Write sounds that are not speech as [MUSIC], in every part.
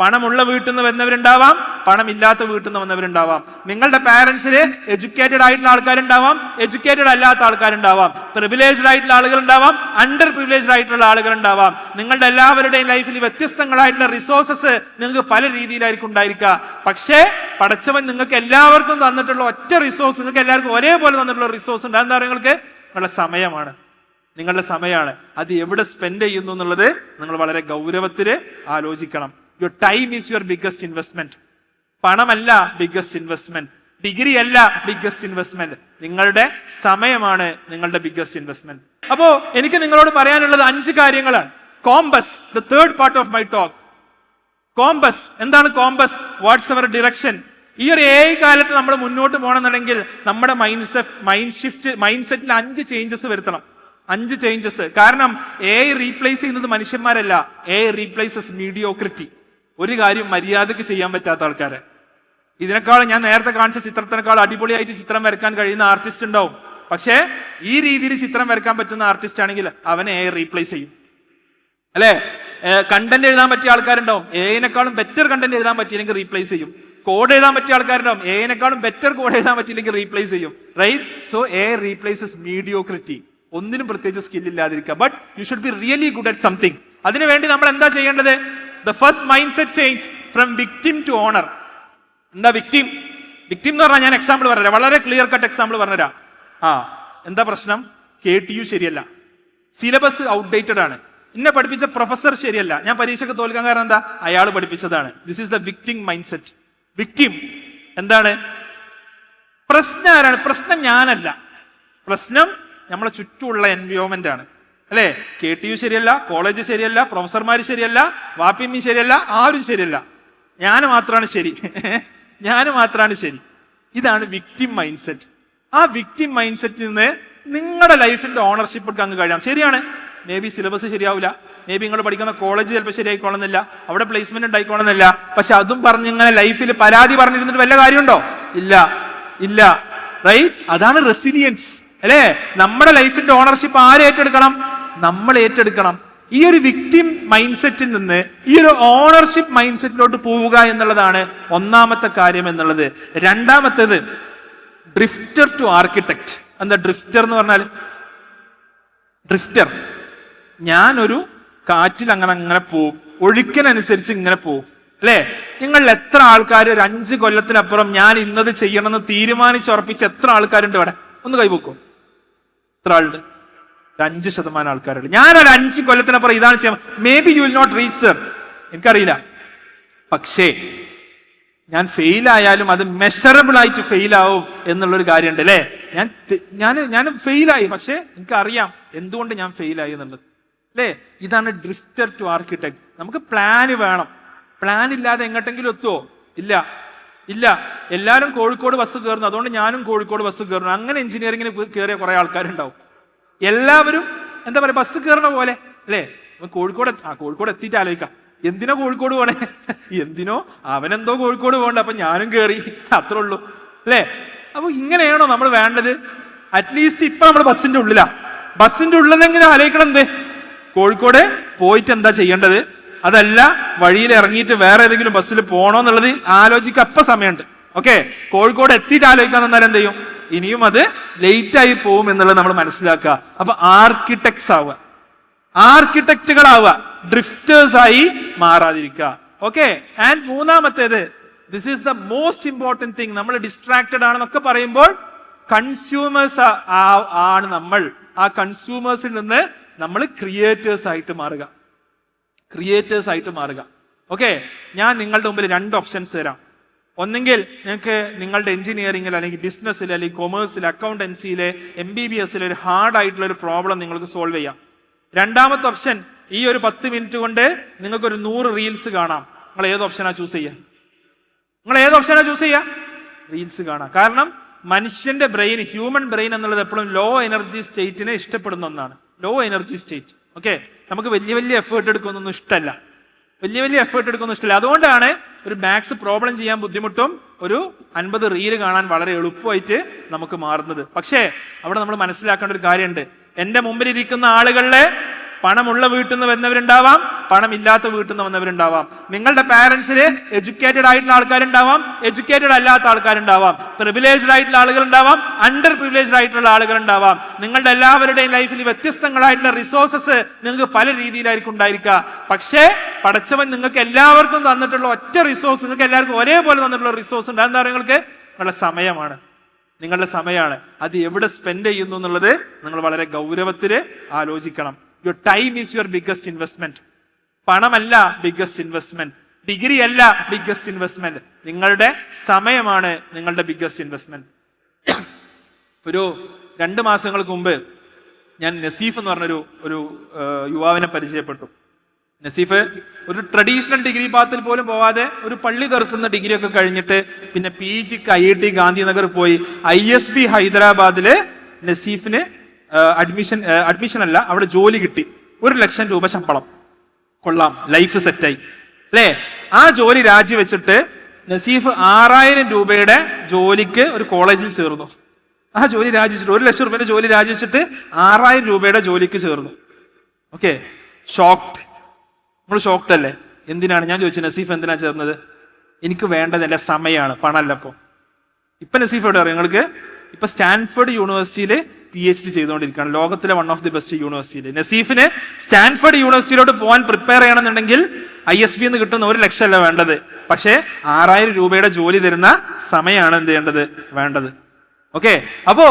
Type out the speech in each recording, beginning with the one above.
പണമുള്ള വീട്ടിൽ നിന്ന് വന്നവരുണ്ടാവാം പണമില്ലാത്ത വീട്ടിൽ നിന്ന് വന്നവരുണ്ടാവാം. നിങ്ങളുടെ പാരന്റ്സിൽ എഡ്യൂക്കേറ്റഡ് ആയിട്ടുള്ള ആൾക്കാരുണ്ടാവാം എഡ്യൂക്കേറ്റഡ് അല്ലാത്ത ആൾക്കാരുണ്ടാവാം. പ്രിവിലേജ്ഡ് ആയിട്ടുള്ള ആളുകൾ ഉണ്ടാവാം അണ്ടർ പ്രിവിലേജ്ഡ് ആയിട്ടുള്ള ആളുകൾ ഉണ്ടാവാം നിങ്ങളുടെ എല്ലാവരുടെയും ലൈഫിൽ വ്യത്യസ്തങ്ങളായിട്ടുള്ള റിസോഴ്സസ് നിങ്ങൾക്ക് പല രീതിയിലായിരിക്കും ഉണ്ടായിരിക്കുക. പക്ഷേ പഠിച്ചവൻ നിങ്ങൾക്ക് എല്ലാവർക്കും തന്നിട്ടുള്ള ഒറ്റ റിസോഴ്സ് നിങ്ങൾക്ക് എല്ലാവർക്കും ഒരേപോലെ തന്നിട്ടുള്ള റിസോഴ്സ് ഉണ്ട്. എന്താ പറയുക നിങ്ങൾക്ക്? നിങ്ങളുടെ സമയമാണ്. നിങ്ങളുടെ സമയമാണ്. അത് എവിടെ സ്പെൻഡ് ചെയ്യുന്നു എന്നുള്ളത് നിങ്ങൾ വളരെ ഗൗരവത്തിൽ ആലോചിക്കണം. Your time is your biggest investment പണമല്ല biggest investment degree അല്ല ബിഗ്ഗസ്റ്റ് ഇൻവെസ്റ്റ്മെന്റ് നിങ്ങളുടെ സമയമാണ് നിങ്ങളുടെ ബിഗ്ഗസ്റ്റ് ഇൻവെസ്റ്റ്മെന്റ് അപ്പോ എനിക്ക് നിങ്ങളോട് പറയാനുള്ളത് അഞ്ച് കാര്യങ്ങളാണ്. Compass the third part of my talk compass എന്താണ് കോമ്പസ് വാട്ട്സ് അവർ ഡിറക്ഷൻ ഈ ഒരു ഏ കാലത്ത് നമ്മൾ മുന്നോട്ട് പോകണമെന്നുണ്ടെങ്കിൽ നമ്മുടെ mind set mind shift mind സെറ്റിൽ അഞ്ച് ചേഞ്ചസ് വരുത്തണം. അഞ്ച് ചേഞ്ചസ് കാരണം എ റീപ്ലേസ് ചെയ്യുന്നത് മനുഷ്യന്മാരല്ല. എ റീപ്ലേസസ് മീഡിയോക്രിറ്റി ഒരു കാര്യം മര്യാദയ്ക്ക് ചെയ്യാൻ പറ്റാത്ത ആൾക്കാരെ. ഇതിനേക്കാൾ ഞാൻ നേരത്തെ കാണിച്ച ചിത്രത്തിനേക്കാൾ അടിപൊളിയായിട്ട് ചിത്രം വരക്കാൻ കഴിയുന്ന ആർട്ടിസ്റ്റ് ഉണ്ടാവും. പക്ഷേ ഈ രീതിയിൽ ചിത്രം വരക്കാൻ പറ്റുന്ന ആർട്ടിസ്റ്റ് ആണെങ്കിൽ അവനെ എ റീപ്ലേസ് ചെയ്യും. അല്ലെ? കണ്ടന്റ് എഴുതാൻ പറ്റിയ ആൾക്കാരുണ്ടാവും. എനേക്കാളും ബെറ്റർ കണ്ടന്റ് എഴുതാൻ പറ്റിയില്ലെങ്കിൽ റീപ്ലേസ് ചെയ്യും. കോഡ് എഴുതാൻ പറ്റിയ ആൾക്കാരുണ്ടാവും. എനേക്കാളും ബെറ്റർ കോഡ് എഴുതാൻ പറ്റിയില്ലെങ്കിൽ റീപ്ലേസ് ചെയ്യും. Right so A replaces mediocrity ഒന്നിനും പ്രത്യേകിച്ച് skill ഇല്ലാതിരിക്കുക. But you should be really good at something അതിനുവേണ്ടി നമ്മൾ എന്താ ചെയ്യേണ്ടത്? The first mind set change from victim to owner എന്താ വിക്ടിം വിക്ടിം എന്ന് പറഞ്ഞാൽ ഞാൻ എക്സാമ്പിൾ പറഞ്ഞുതരാം. വളരെ ക്ലിയർ കട്ട് എക്സാമ്പിൾ പറഞ്ഞുതരാം. ആ എന്താ പ്രശ്നം? കെ ടി യു ശരിയല്ല. സിലബസ് ഔട്ട്ഡേറ്റഡ് ആണ്. എന്നെ പഠിപ്പിച്ച പ്രൊഫസർ ശരിയല്ല. ഞാൻ പരീക്ഷയ്ക്ക് തോൽക്കാൻ കാരണം എന്താ? അയാൾ പഠിപ്പിച്ചതാണ്. This is the victim mind set victim എന്താണ്? പ്രശ്നം ആരാണ്? പ്രശ്നം ഞാനല്ല. പ്രശ്നം നമ്മളെ ചുറ്റുമുള്ള എൻവയോൺമെന്റ് ആണ്. അല്ലേ? കെ ടി യു ശരിയല്ല കോളേജ് ശരിയല്ല പ്രൊഫസർമാർ ശരിയല്ല വാപ്പിമ്മി ശരിയല്ല ആരും ശരിയല്ല. ഞാൻ മാത്രമാണ് ശരി. [LAUGHS] ഞാൻ മാത്രമാണ് ശരി. ഇതാണ് വിക്ടിം മൈൻഡ് സെറ്റ് ആ വിക്ടിം മൈൻഡ് സെറ്റിൽ നിന്ന് നിങ്ങളുടെ ലൈഫിന്റെ ഓണർഷിപ്പ് അങ്ങ് കഴിയാം ശരിയാണ്. മേ ബി സിലബസ് ശരിയാവില്ല മേ ബി നിങ്ങൾ പഠിക്കുന്ന കോളേജ് ചിലപ്പോൾ ശരിയായിക്കോളുന്നില്ല. അവിടെ പ്ലേസ്മെന്റ് ഉണ്ടായിക്കോളുന്നില്ല. പക്ഷെ അതും പറഞ്ഞ് ഇങ്ങനെ ലൈഫിൽ പരാതി പറഞ്ഞിരുന്നിട്ട് വല്ല കാര്യമുണ്ടോ? ഇല്ല. ഇല്ല. റൈറ്റ് അതാണ് റെസിലിയൻസ് അല്ലേ? നമ്മുടെ ലൈഫിന്റെ ഓണർഷിപ്പ് ആര് ഏറ്റെടുക്കണം? നമ്മൾ ഏറ്റെടുക്കണം. ഈ ഒരു വിക്ടിം മൈൻഡ് സെറ്റിൽ നിന്ന് ഈ ഒരു ഓണർഷിപ്പ് മൈൻഡ് സെറ്റിലോട്ട് പോവുക എന്നുള്ളതാണ് ഒന്നാമത്തെ കാര്യം എന്നുള്ളത്. രണ്ടാമത്തേത് ഡ്രിഫ്റ്റർ ടു ആർക്കിടെക്ട് എന്താ ഡ്രിഫ്റ്റർ എന്ന് പറഞ്ഞാൽ? ഡ്രിഫ്റ്റർ ഞാനൊരു കാറ്റിൽ അങ്ങനെ അങ്ങനെ പോകും ഒഴുക്കിനനുസരിച്ച് ഇങ്ങനെ പോകും അല്ലേ? നിങ്ങൾ എത്ര ആൾക്കാർ ഒരു അഞ്ച് കൊല്ലത്തിനപ്പുറം ഞാൻ ഇന്നത് ചെയ്യണമെന്ന് തീരുമാനിച്ചുറപ്പിച്ച് എത്ര ആൾക്കാരുണ്ട് ഇവിടെ? ഒന്ന് കൈപോക്കും എത്ര ആളുണ്ട്? ഒരു അഞ്ച് ശതമാനം ആൾക്കാരുണ്ട്. ഞാൻ ഒരു അഞ്ച് കൊല്ലത്തിനപ്പുറം ഇതാണ് ചെയ്യാൻ maybe you will not reach there എനിക്കറിയില്ല. പക്ഷേ ഞാൻ ഫെയിൽ ആയാലും അത് മെഷറബിൾ ആയിട്ട് ഫെയിൽ ആവും എന്നുള്ളൊരു കാര്യമുണ്ട് അല്ലേ? ഞാൻ ഞാൻ ഞാൻ ഫെയിലായി പക്ഷേ എനിക്കറിയാം എന്തുകൊണ്ട് ഞാൻ ഫെയിലായി എന്നുള്ളത്. അല്ലേ? ഇതാണ് ഡ്രിഫ്റ്റർ ടു ആർക്കിടെക്ട് നമുക്ക് പ്ലാന് വേണം. പ്ലാൻ ഇല്ലാതെ എങ്ങോട്ടെങ്കിലും എത്തുമോ ഇല്ല. ഇല്ല. എല്ലാവരും കോഴിക്കോട് ബസ് കയറുന്നു. അതുകൊണ്ട് ഞാനും കോഴിക്കോട് ബസ് കയറുന്നു. അങ്ങനെ എഞ്ചിനീയറിംഗിന് കയറിയ കുറെ ആൾക്കാരുണ്ടാവും. എല്ലാവരും എന്താ പറയാ ബസ് കയറണ പോലെ അല്ലേ? അവൻ കോഴിക്കോട് ആ കോഴിക്കോട് എത്തിയിട്ട് ആലോചിക്കാം. എന്തിനോ കോഴിക്കോട് പോണേ? എന്തിനോ അവനെന്തോ കോഴിക്കോട് പോകണ്ട അപ്പൊ ഞാനും കയറി അത്രേ ഉള്ളൂ അല്ലേ? അപ്പോൾ ഇങ്ങനെയാണോ നമ്മൾ വേണ്ടത്? അറ്റ്ലീസ്റ്റ് ഇപ്പൊ നമ്മൾ ബസ്സിന്റെ ഉള്ളിലാ. ബസ്സിന്റെ ഉള്ളിലെങ്കിലും ആലോചിക്കണം എന്ത്? കോഴിക്കോട് പോയിട്ട് എന്താ ചെയ്യേണ്ടത്? അതല്ല വഴിയിൽ ഇറങ്ങിയിട്ട് വേറെ ഏതെങ്കിലും ബസ്സിൽ പോണോ എന്നുള്ളത് ആലോചിക്കാൻ അപ്പൊ സമയമുണ്ട്. ഓക്കെ കോഴിക്കോട് എത്തിയിട്ട് ആലോചിക്കാൻ തന്നാൽ എന്ത് ചെയ്യും? ഇനിയും അത് ലേറ്റ് ആയി പോകും എന്നുള്ളത് നമ്മൾ മനസ്സിലാക്കുക. അപ്പൊ ആർക്കിടെക്ട്സ് ആവുക. ആർക്കിടെക്റ്റുകളാവുക ഡ്രിഫ്റ്റേഴ്സ് ആയി മാറാതിരിക്കുക. ഓക്കെ ആൻഡ് മൂന്നാമത്തേത് this is the most important thing നമ്മൾ ഡിസ്ട്രാക്റ്റഡ് ആണെന്നൊക്കെ പറയുമ്പോൾ കൺസ്യൂമേഴ്സ് ആണ് നമ്മൾ. ആ കൺസ്യൂമേഴ്സിൽ നിന്ന് നമ്മൾ ക്രിയേറ്റേഴ്സ് ആയിട്ട് മാറുക. ക്രിയേറ്റേഴ്സ് ആയിട്ട് മാറുക. ഓക്കെ ഞാൻ നിങ്ങളുടെ മുമ്പിൽ രണ്ട് ഓപ്ഷൻസ് തരാം. ഒന്നെങ്കിൽ നിങ്ങൾക്ക് നിങ്ങളുടെ എഞ്ചിനീയറിംഗിൽ അല്ലെങ്കിൽ ബിസിനസ്സിൽ അല്ലെങ്കിൽ കൊമേഴ്സിൽ അക്കൗണ്ടൻസിയിലെ എം ബി ബി എസിലെ ഒരു ഹാർഡ് ആയിട്ടുള്ള ഒരു പ്രോബ്ലം നിങ്ങൾക്ക് സോൾവ് ചെയ്യാം. രണ്ടാമത്തെ ഓപ്ഷൻ ഈ ഒരു പത്ത് മിനിറ്റ് കൊണ്ട് നിങ്ങൾക്ക് ഒരു നൂറ് റീൽസ് കാണാം. നിങ്ങൾ ഏത് ഓപ്ഷനാ ചൂസ് ചെയ്യുക നിങ്ങൾ ഏത് ഓപ്ഷനാ ചൂസ് ചെയ്യുക റീൽസ് കാണാം. കാരണം മനുഷ്യന്റെ ബ്രെയിൻ ഹ്യൂമൻ ബ്രെയിൻ എന്നുള്ളത് എപ്പോഴും ലോ എനർജി സ്റ്റേറ്റിനെ ഇഷ്ടപ്പെടുന്ന ഒന്നാണ്. ലോ എനർജി സ്റ്റേറ്റ് ഓക്കെ നമുക്ക് വലിയ വലിയ എഫേർട്ട് എടുക്കുന്നൊന്നും ഇഷ്ടമല്ല വലിയ വലിയ എഫേർട്ട് എടുക്കുന്നൊന്നും ഇഷ്ടമല്ല അതുകൊണ്ടാണ് ഒരു മാത്സ് പ്രോബ്ലം ചെയ്യാൻ ബുദ്ധിമുട്ടും ഒരു അൻപത് റീൽ കാണാൻ വളരെ എളുപ്പമായിട്ട് നമുക്ക് മാറുന്നത്. പക്ഷേ അവിടെ നമ്മൾ മനസ്സിലാക്കേണ്ട ഒരു കാര്യമുണ്ട്. എന്റെ മുമ്പിൽ ഇരിക്കുന്ന ആളുകളിലെ പണമുള്ള വീട്ടിൽ നിന്ന് വന്നവരുണ്ടാവാം പണമില്ലാത്ത വീട്ടിൽ നിന്ന് വന്നവരുണ്ടാവാം. നിങ്ങളുടെ പാരന്റ്സിൽ എഡ്യൂക്കേറ്റഡ് ആയിട്ടുള്ള ആൾക്കാരുണ്ടാവാം എഡ്യൂക്കേറ്റഡ് അല്ലാത്ത ആൾക്കാരുണ്ടാവാം. പ്രിവിലേജ്ഡ് ആയിട്ടുള്ള ആളുകളുണ്ടാവാം അണ്ടർ പ്രിവിലേജ്ഡ് ആയിട്ടുള്ള ആളുകളുണ്ടാവാം. നിങ്ങളുടെ എല്ലാവരുടെയും ലൈഫിൽ വ്യത്യസ്തങ്ങളായിട്ടുള്ള റിസോഴ്സസ് നിങ്ങൾക്ക് പല രീതിയിലായിരിക്കും ഉണ്ടായിരിക്കുക. പക്ഷേ പഠിച്ചവൻ നിങ്ങൾക്ക് എല്ലാവർക്കും തന്നിട്ടുള്ള ഒറ്റ റിസോഴ്സ് നിങ്ങൾക്ക് എല്ലാവർക്കും ഒരേപോലെ തന്നിട്ടുള്ള റിസോഴ്സ് ഉണ്ട്. എന്താ പറയുക നിങ്ങൾക്ക്? നിങ്ങളുടെ സമയമാണ്. നിങ്ങളുടെ സമയമാണ്. അത് എവിടെ സ്പെൻഡ് ചെയ്യുന്നു എന്നുള്ളത് നിങ്ങൾ വളരെ ഗൗരവത്തിൽ ആലോചിക്കണം. Your time is your biggest investment പണമല്ല biggest investment degree അല്ല ബിഗ്ഗസ്റ്റ് ഇൻവെസ്റ്റ്മെന്റ് നിങ്ങളുടെ സമയമാണ് നിങ്ങളുടെ ബിഗ്ഗസ്റ്റ് ഇൻവെസ്റ്റ്മെന്റ് ഒരു രണ്ട് മാസങ്ങൾക്ക് മുമ്പ് ഞാൻ നസീഫ് എന്ന് പറഞ്ഞൊരു ഒരു യുവാവിനെ പരിചയപ്പെട്ടു. നസീഫ് ഒരു ട്രഡീഷണൽ ഡിഗ്രി പാത്തിൽ പോലും പോവാതെ ഒരു പള്ളി തെറസുന്ന ഡിഗ്രി ഒക്കെ കഴിഞ്ഞിട്ട് പിന്നെ പി ജിക്ക് ഐ ഐ ടി ഗാന്ധിനഗർ പോയി. ഐ എസ് ബി ഹൈദരാബാദിൽ നസീഫിന് അഡ്മിഷൻ അഡ്മിഷൻ അല്ല അവിടെ ജോലി കിട്ടി. ഒരു ലക്ഷം രൂപ ശമ്പളം. കൊള്ളാം ലൈഫ് സെറ്റായി അല്ലേ? ആ ജോലി രാജിവെച്ചിട്ട് നസീഫ് ആറായിരം രൂപയുടെ ജോലിക്ക് ഒരു കോളേജിൽ ചേർന്നു. ആ ജോലി രാജിവെച്ചിട്ട് ഒരു ലക്ഷം രൂപയുടെ ജോലി രാജിവെച്ചിട്ട് ആറായിരം രൂപയുടെ ജോലിക്ക് ചേർന്നു. ഓക്കെ ഷോക്ക്ഡ് നമ്മൾ ഷോക്ട് അല്ലേ? എന്തിനാണ്? ഞാൻ ചോദിച്ചു നസീഫ് എന്തിനാ ചേർന്നത്? എനിക്ക് വേണ്ടത് എന്റെ സമയമാണ് പണമല്ല ഇപ്പോൾ ഇപ്പൊ നസീഫ് എവിടെ അറിയാം നിങ്ങൾക്ക്? ഇപ്പൊ സ്റ്റാൻഫോർഡ് യൂണിവേഴ്സിറ്റിയിൽ പി എച്ച് ഡി ചെയ്തുകൊണ്ടിരിക്കുകയാണ്. ലോകത്തിലെ വൺ ഓഫ് ദി ബെസ്റ്റ് യൂണിവേഴ്സിറ്റിയിൽ നസീഫിന് സ്റ്റാൻഫോർഡ് യൂണിവേഴ്സിറ്റിയിലോട്ട് പോകാൻ പ്രിപ്പയർ ചെയ്യണമെന്നുണ്ടെങ്കിൽ ഐ എസ് ബി എന്ന് കിട്ടുന്ന ഒരു ലക്ഷമല്ല വേണ്ടത്. പക്ഷേ ആറായിരം രൂപയുടെ ജോലി തരുന്ന സമയമാണ് എന്ത് ചെയ്യേണ്ടത്? വേണ്ടത്. ഓക്കെ അപ്പോ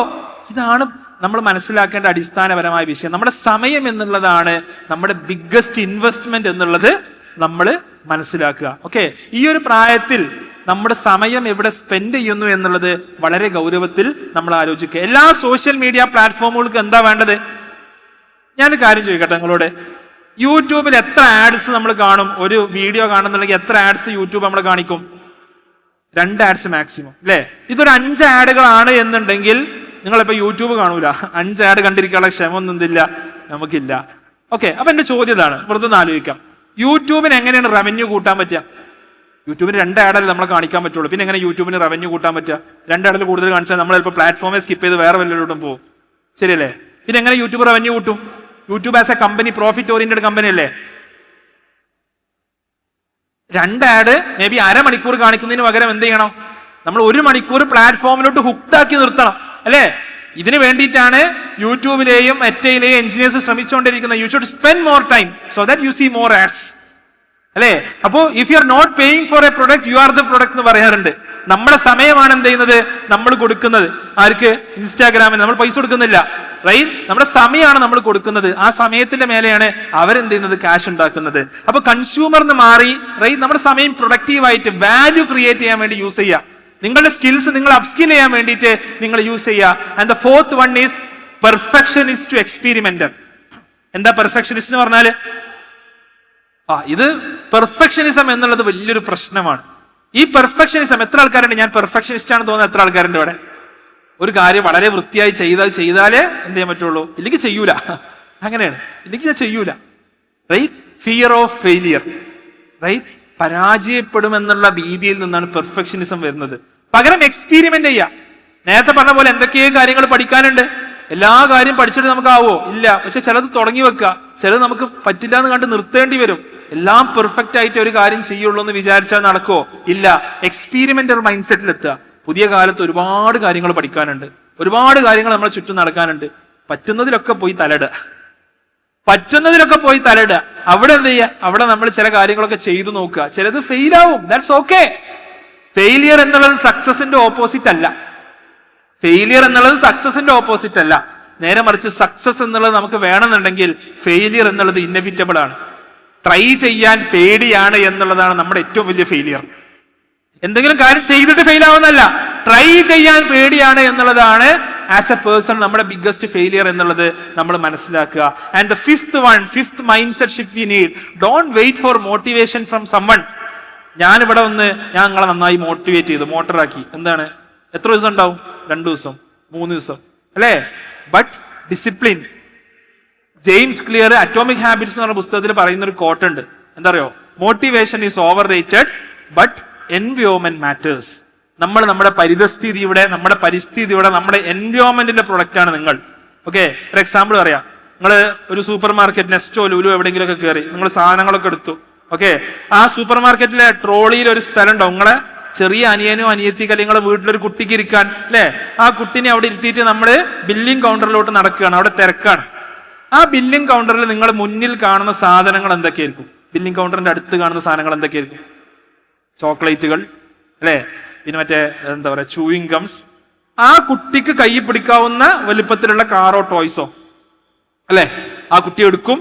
ഇതാണ് നമ്മൾ മനസ്സിലാക്കേണ്ട അടിസ്ഥാനപരമായ വിഷയം. നമ്മുടെ സമയം എന്നുള്ളതാണ് നമ്മുടെ ബിഗ്ഗസ്റ്റ് ഇൻവെസ്റ്റ്മെന്റ് എന്നുള്ളത് നമ്മൾ മനസ്സിലാക്കുക. ഓക്കെ ഈ ഒരു പ്രായത്തിൽ നമ്മുടെ സമയം എവിടെ സ്പെൻഡ് ചെയ്യുന്നു എന്നുള്ളത് വളരെ ഗൗരവത്തിൽ നമ്മൾ ആലോചിക്കുക. എല്ലാ സോഷ്യൽ മീഡിയ പ്ലാറ്റ്ഫോമുകൾക്ക് എന്താ വേണ്ടത്? ഞാനൊരു കാര്യം ചോദിക്കട്ടെ നിങ്ങളോട്? യൂട്യൂബിൽ എത്ര ആഡ്സ് നമ്മൾ കാണും? ഒരു വീഡിയോ കാണുന്നുണ്ടെങ്കിൽ എത്ര ആഡ്സ് യൂട്യൂബ് നമ്മൾ കാണിക്കും? രണ്ട് ആഡ്സ് മാക്സിമം അല്ലേ ഇതൊരു അഞ്ച് ആഡുകളാണ് എന്നുണ്ടെങ്കിൽ നിങ്ങളിപ്പോൾ യൂട്യൂബ് കാണൂല. അഞ്ച് ആഡ് കണ്ടിരിക്കാനുള്ള ക്ഷമ ഒന്നും ഇല്ല നമുക്കില്ല. ഓക്കെ അപ്പൊ എന്റെ ചോദ്യം ഇതാണ്. വെറുതെ ഒന്ന് ആലോചിക്കാം. യൂട്യൂബിന് എങ്ങനെയാണ് റവന്യൂ കൂട്ടാൻ പറ്റുക? യൂട്യൂബിന് രണ്ട് ആഡല്ലേ നമ്മൾ കാണിക്കാൻ പറ്റുള്ളൂ. പിന്നെ എങ്ങനെ യൂട്യൂബിന് റവന്യൂ കൂട്ടാൻ പറ്റുക? രണ്ട് ആഡിൽ കൂടുതൽ കാണിച്ചാൽ നമ്മൾ ചിലപ്പോൾ പ്ലാറ്റ്ഫോമേ സ്കിപ്പ് ചെയ്ത് വേറെ വല്ലവരോടും പോകും. ശരിയല്ലേ? പിന്നെ എങ്ങനെ യൂട്യൂബ് റവന്യൂ കൂട്ടും? YouTube as a company profit oriented company അല്ലേ? രണ്ട് ആഡ് മേ ബി അരമണിക്കൂർ കാണിക്കുന്നതിന് പകരം എന്ത് ചെയ്യണം? നമ്മൾ ഒരു മണിക്കൂർ പ്ലാറ്റ്ഫോമിലോട്ട് ഹുക്താക്കി നിർത്തണം. അല്ലേ? ഇതിന് വേണ്ടിയിട്ടാണ് യൂട്യൂബിലെയും മറ്റേയിലെയും എഞ്ചിനീയേഴ്സ് ശ്രമിച്ചുകൊണ്ടിരിക്കുന്നത്. You should spend more time so that you see more ads അല്ലേ? അപ്പോ if you are not paying for a product you are the product എന്ന് പറയാറുണ്ട്. നമ്മുടെ സമയമാണ് എന്ത് ചെയ്യുന്നത്? നമ്മൾ കൊടുക്കുന്നത്. ആർക്ക്? ഇൻസ്റ്റാഗ്രാമിൽ. നമ്മൾ പൈസ കൊടുക്കുന്നില്ല. റൈറ്റ് നമ്മുടെ സമയമാണ് നമ്മൾ കൊടുക്കുന്നത്. ആ സമയത്തിന്റെ മേലെയാണ് അവരെന്ത് ചെയ്യുന്നത്? ക്യാഷ് ഉണ്ടാക്കുന്നത്. അപ്പൊ കൺസ്യൂമർ എന്ന് മാറി റൈറ്റ് നമ്മുടെ സമയം പ്രൊഡക്റ്റീവായിട്ട് വാല്യൂ ക്രിയേറ്റ് ചെയ്യാൻ വേണ്ടി യൂസ് ചെയ്യുക. നിങ്ങളുടെ സ്കിൽസ് നിങ്ങൾ അപ്സ്കിൽ ചെയ്യാൻ വേണ്ടിയിട്ട് നിങ്ങൾ യൂസ് ചെയ്യുക. And the fourth one is perfectionist to experiment എന്താ പെർഫെക്ഷനിസ്റ്റ് എന്ന് പറഞ്ഞാൽ? ആ ഇത് പെർഫെക്ഷനിസം എന്നുള്ളത് വലിയൊരു പ്രശ്നമാണ്. ഈ പെർഫെക്ഷനിസം എത്ര ആൾക്കാരുണ്ട്? ഞാൻ പെർഫെക്ഷനിസ്റ്റ് ആണെന്ന് തോന്നുന്ന എത്ര ആൾക്കാരുണ്ട് ഇവിടെ? ഒരു കാര്യം വളരെ വൃത്തിയായി ചെയ്താൽ ചെയ്താലേ എന്ത് ചെയ്യാൻ പറ്റുള്ളൂ? ഇല്ലെങ്കിൽ ചെയ്യൂല. അങ്ങനെയാണ്. ഇല്ലെങ്കിൽ ഞാൻ ചെയ്യൂല. Right fear of failure right പരാജയപ്പെടുമെന്നുള്ള ഭീതിയിൽ നിന്നാണ് പെർഫെക്ഷനിസം വരുന്നത്. പകരം എക്സ്പീരിമെന്റ് ചെയ്യുക നേരത്തെ പറഞ്ഞ പോലെ എന്തൊക്കെയോ കാര്യങ്ങൾ പഠിക്കാനുണ്ട്. എല്ലാ കാര്യം പഠിച്ചിട്ട് നമുക്കാവോ? ഇല്ല. പക്ഷെ ചിലത് തുടങ്ങി വെക്കുക. ചിലത് നമുക്ക് പറ്റില്ല എന്ന് കണ്ട് നിർത്തേണ്ടി വരും. എല്ലാം പെർഫെക്റ്റ് ആയിട്ട് ഒരു കാര്യം ചെയ്യുള്ളൂ എന്ന് വിചാരിച്ചാൽ നടക്കുമോ ഇല്ല. എക്സ്പീരിമെന്റൽ മൈൻഡ് സെറ്റിൽ എത്തുക. പുതിയ കാലത്ത് ഒരുപാട് കാര്യങ്ങൾ പഠിക്കാനുണ്ട്. ഒരുപാട് കാര്യങ്ങൾ നമ്മളെ ചുറ്റും നടക്കാനുണ്ട്. പറ്റുന്നതിലൊക്കെ പോയി തലയിടുക. പറ്റുന്നതിലൊക്കെ പോയി തലയിടുക. അവിടെ എന്ത് ചെയ്യുക? അവിടെ നമ്മൾ ചില കാര്യങ്ങളൊക്കെ ചെയ്തു നോക്കുക. ചിലത് ഫെയിൽ ആവും. ദാറ്റ്സ് ഓക്കെ ഫെയിലിയർ എന്നുള്ളത് സക്സസിന്റെ ഓപ്പോസിറ്റ് അല്ല. ഫെയിലിയർ എന്നുള്ളത് സക്സസിന്റെ ഓപ്പോസിറ്റ് അല്ല. നേരെ മറിച്ച് സക്സസ് എന്നുള്ളത് നമുക്ക് വേണമെന്നുണ്ടെങ്കിൽ ഫെയിലിയർ എന്നുള്ളത് ഇന്നവിറ്റബിൾ ആണ്. ട്രൈ ചെയ്യാൻ പേടിയാണ് എന്നുള്ളതാണ് നമ്മുടെ ഏറ്റവും വലിയ ഫെയിലിയർ എന്തെങ്കിലും കാര്യം ചെയ്തിട്ട് ഫെയിൽ ആവുന്നല്ല ട്രൈ ചെയ്യാൻ പേടിയാണ് എന്നുള്ളതാണ് ആസ് എ പേഴ്സൺ നമ്മുടെ ബിഗ്ഗസ്റ്റ് ഫെയിലിയർ എന്നുള്ളത് നമ്മൾ മനസ്സിലാക്കുക. And the fifth one fifth mindset shift you need don't wait for motivation from someone ഞാൻ ഇവിടെ വന്ന് ഞാൻ നിങ്ങളെ നന്നായി മോട്ടിവേറ്റ് ചെയ്തു മോട്ടറാക്കി എന്താണ്? എത്ര ദിവസം ഉണ്ടാവും? രണ്ടു ദിവസം മൂന്ന് ദിവസം. അല്ലേ? But discipline James Clear atomic habits എന്ന് പറഞ്ഞ പുസ്തകത്തിൽ പറയുന്ന ഒരു കോട്ട് ഉണ്ട്. എന്താ അറിയോ motivation is overrated but environment matters നമ്മൾ നമ്മുടെ പരിതസ്ഥിതിയുടെ നമ്മുടെ പരിസ്ഥിതിയുടെ നമ്മുടെ എൻവയോൺമെന്റിന്റെ പ്രൊഡക്റ്റ് ആണ് നിങ്ങൾ. ഓക്കെ ഒരു എക്സാമ്പിൾ പറയാം. നിങ്ങൾ ഒരു സൂപ്പർ മാർക്കറ്റ് നെസ്റ്റോ ലുലു എവിടെയെങ്കിലുമൊക്കെ കയറി നിങ്ങൾ സാധനങ്ങളൊക്കെ എടുത്തു. ഓക്കെ ആ സൂപ്പർ മാർക്കറ്റിലെ ട്രോളിയിൽ ഒരു സ്ഥലം ഉണ്ടോ നിങ്ങളെ ചെറിയ അനിയനോ അനിയത്തിക്ക് അല്ലെങ്കിൽ വീട്ടിലൊരു കുട്ടിക്ക് ഇരിക്കാൻ അല്ലെ? ആ കുട്ടിനെ അവിടെ ഇരുത്തിയിട്ട് നമ്മൾ ബില്ലിംഗ് കൗണ്ടറിലോട്ട് നടക്കുകയാണ്. അവിടെ തിരക്കാണ്. ആ ബില്ലിംഗ് കൗണ്ടറിൽ നിങ്ങൾ മുന്നിൽ കാണുന്ന സാധനങ്ങൾ എന്തൊക്കെയായിരിക്കും? ബില്ലിംഗ് കൗണ്ടറിന്റെ അടുത്ത് കാണുന്ന സാധനങ്ങൾ എന്തൊക്കെയായിരിക്കും? ചോക്ലേറ്റുകൾ അല്ലേ? പിന്നെ മറ്റേ എന്താ പറയാ ചൂയിങ് ഗംസ് ആ കുട്ടിക്ക് കൈ പിടിക്കാവുന്ന വലിപ്പത്തിലുള്ള കാറോ ടോയ്സോ അല്ലേ? ആ കുട്ടി എടുക്കും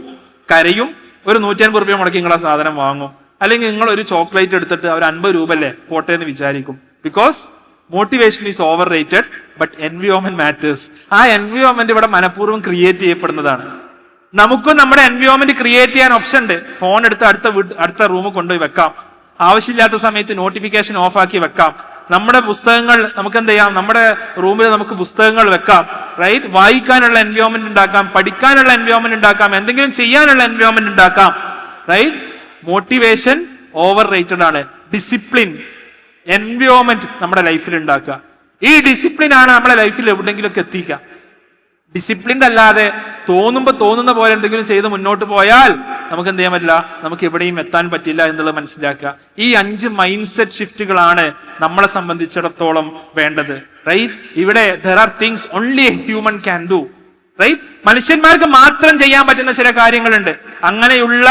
കരയും ഒരു നൂറ്റി രൂപ റുപ്യ മുടക്കി നിങ്ങൾ ആ സാധനം വാങ്ങും. അല്ലെങ്കിൽ നിങ്ങൾ ഒരു ചോക്ലേറ്റ് എടുത്തിട്ട് അവർ അൻപത് രൂപ അല്ലേ പോട്ടെ എന്ന് വിചാരിക്കും. Because motivation is overrated but environment matters ആ എൻവിയോമെന്റ് ഇവിടെ മനഃപൂർവം ക്രിയേറ്റ് ചെയ്യപ്പെടുന്നതാണ്. നമുക്കും നമ്മുടെ എൻവയോൺമെന്റ് ക്രിയേറ്റ് ചെയ്യാൻ ഓപ്ഷൻ ഉണ്ട്. ഫോൺ എടുത്ത് അടുത്ത അടുത്ത റൂമിൽ കൊണ്ടുപോയി വെക്കാം. ആവശ്യമില്ലാത്ത സമയത്ത് നോട്ടിഫിക്കേഷൻ ഓഫ് ആക്കി വെക്കാം. നമ്മുടെ പുസ്തകങ്ങൾ നമുക്ക് എന്ത് ചെയ്യാം? നമ്മുടെ റൂമിൽ നമുക്ക് പുസ്തകങ്ങൾ വെക്കാം. റൈറ്റ് വായിക്കാനുള്ള എൻവയോൺമെന്റ് ഉണ്ടാക്കാം. പഠിക്കാനുള്ള എൻവയോൺമെന്റ് ഉണ്ടാക്കാം. എന്തെങ്കിലും ചെയ്യാനുള്ള എൻവയോൺമെന്റ് ഉണ്ടാക്കാം. റൈറ്റ് മോട്ടിവേഷൻ ഓവർ റേറ്റഡ് ആണ്. ഡിസിപ്ലിൻ എൻവയോൺമെന്റ് നമ്മുടെ ലൈഫിൽ ഉണ്ടാക്കുക. ഈ ഡിസിപ്ലിൻ ആണ് നമ്മുടെ ലൈഫിൽ എവിടെയെങ്കിലുമൊക്കെ എത്തിക്കുക. ഡിസിപ്ലിൻഡ് അല്ലാതെ തോന്നുമ്പോ തോന്നുന്ന പോലെ എന്തെങ്കിലും ചെയ്ത് മുന്നോട്ട് പോയാൽ നമുക്ക് എന്ത് ചെയ്യാൻ പറ്റില്ല? നമുക്ക് എവിടെയും എത്താൻ പറ്റില്ല എന്നുള്ളത് മനസ്സിലാക്കുക. ഈ അഞ്ച് മൈൻഡ് സെറ്റ് ഷിഫ്റ്റുകളാണ് നമ്മളെ സംബന്ധിച്ചിടത്തോളം വേണ്ടത്. റൈറ്റ് ഇവിടെ there are things only human can do right മനുഷ്യന്മാർക്ക് മാത്രം ചെയ്യാൻ പറ്റുന്ന ചില കാര്യങ്ങളുണ്ട്. അങ്ങനെയുള്ള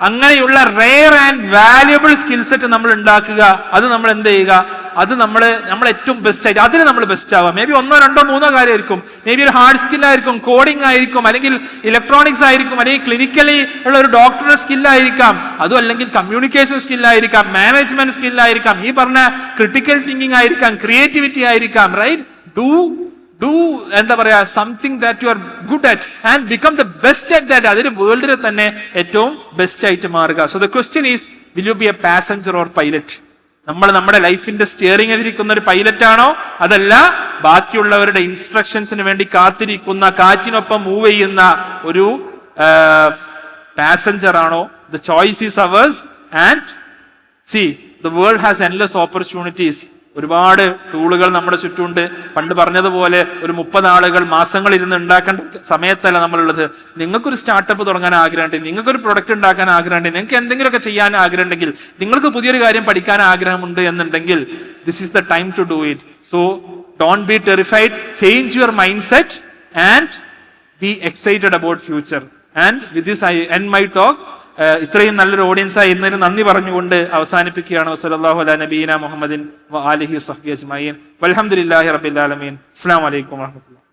അങ്ങനെയുള്ള rare and valuable skill set നമ്മൾ ഉണ്ടാക്കുക അത് നമ്മൾ എന്ത് ചെയ്യുക? അത് നമ്മൾ നമ്മൾ ഏറ്റവും ബെസ്റ്റ് ആയിട്ട് അതിന് നമ്മൾ ബെസ്റ്റ് ആവാം മേ ബി ഒന്നോ രണ്ടോ മൂന്നോ കാര്യമായിരിക്കും. മേ ബി ഒരു ഹാർഡ് സ്കിൽ ആയിരിക്കും കോഡിംഗ് ആയിരിക്കും അല്ലെങ്കിൽ ഇലക്ട്രോണിക്സ് ആയിരിക്കും അല്ലെങ്കിൽ ക്ലിനിക്കലി ഉള്ള ഒരു ഡോക്ടറുടെ സ്കില്ലായിരിക്കാം അതും അല്ലെങ്കിൽ കമ്മ്യൂണിക്കേഷൻ സ്കില്ലായിരിക്കാം മാനേജ്മെന്റ് സ്കില്ലായിരിക്കാം ഈ പറഞ്ഞ ക്രിട്ടിക്കൽ തിങ്കിങ് ആയിരിക്കാം ക്രിയേറ്റിവിറ്റി ആയിരിക്കാം റൈറ്റ് ഡു ഡു എന്താ പറയാ something that you are good at and become the best at that അതിന് വേൾഡിൽ തന്നെ ഏറ്റവും ബെസ്റ്റ് ആയിട്ട് മാറുക. So the question is will you be a passenger or pilot നമ്മൾ നമ്മുടെ ലൈഫിന്റെ സ്റ്റിയറിംഗ് എതിരിക്കുന്ന ഒരു പൈലറ്റ് ആണോ? അതല്ല ബാക്കിയുള്ളവരുടെ ഇൻസ്ട്രക്ഷൻസിന് വേണ്ടി കാത്തിരിക്കുന്ന കാറ്റിനൊപ്പം മൂവ് ചെയ്യുന്ന ഒരു പാസഞ്ചർ ആണോ? The choice is ours and see the world has endless opportunities ഒരുപാട് ടൂളുകൾ നമ്മുടെ ചുറ്റുമുണ്ട്. പണ്ട് പറഞ്ഞതുപോലെ ഒരു മുപ്പത് ആളുകൾ മാസങ്ങൾ ഇരുന്ന് ഉണ്ടാക്കേണ്ട സമയത്തല്ല നമ്മളുള്ളത്. നിങ്ങൾക്കൊരു സ്റ്റാർട്ടപ്പ് തുടങ്ങാൻ ആഗ്രഹമുണ്ട് നിങ്ങൾക്കൊരു പ്രൊഡക്റ്റ് ഉണ്ടാക്കാൻ ആഗ്രഹമുണ്ട് നിങ്ങൾക്ക് എന്തെങ്കിലുമൊക്കെ ചെയ്യാൻ ആഗ്രഹമുണ്ടെങ്കിൽ നിങ്ങൾക്ക് പുതിയൊരു കാര്യം പഠിക്കാൻ ആഗ്രഹമുണ്ട് എന്നുണ്ടെങ്കിൽ this is the time to do it so don't be terrified change your mindset and be excited about future and with this I end my talk ഇത്രയും നല്ലൊരു ഓഡിയൻസ് ആയി ഇന്നൊരു നന്ദി പറഞ്ഞുകൊണ്ട് അവസാനിപ്പിക്കുകയാണ്. വസല്ലാഹു അല നബീന മുഹമ്മദിൻ അലഹി ആലിഹി അജ്മീൻ റബ്ബിൽ ആലമീൻ. അസ്സലാമു അലൈക്കും വറഹ്മത്തുള്ളാഹി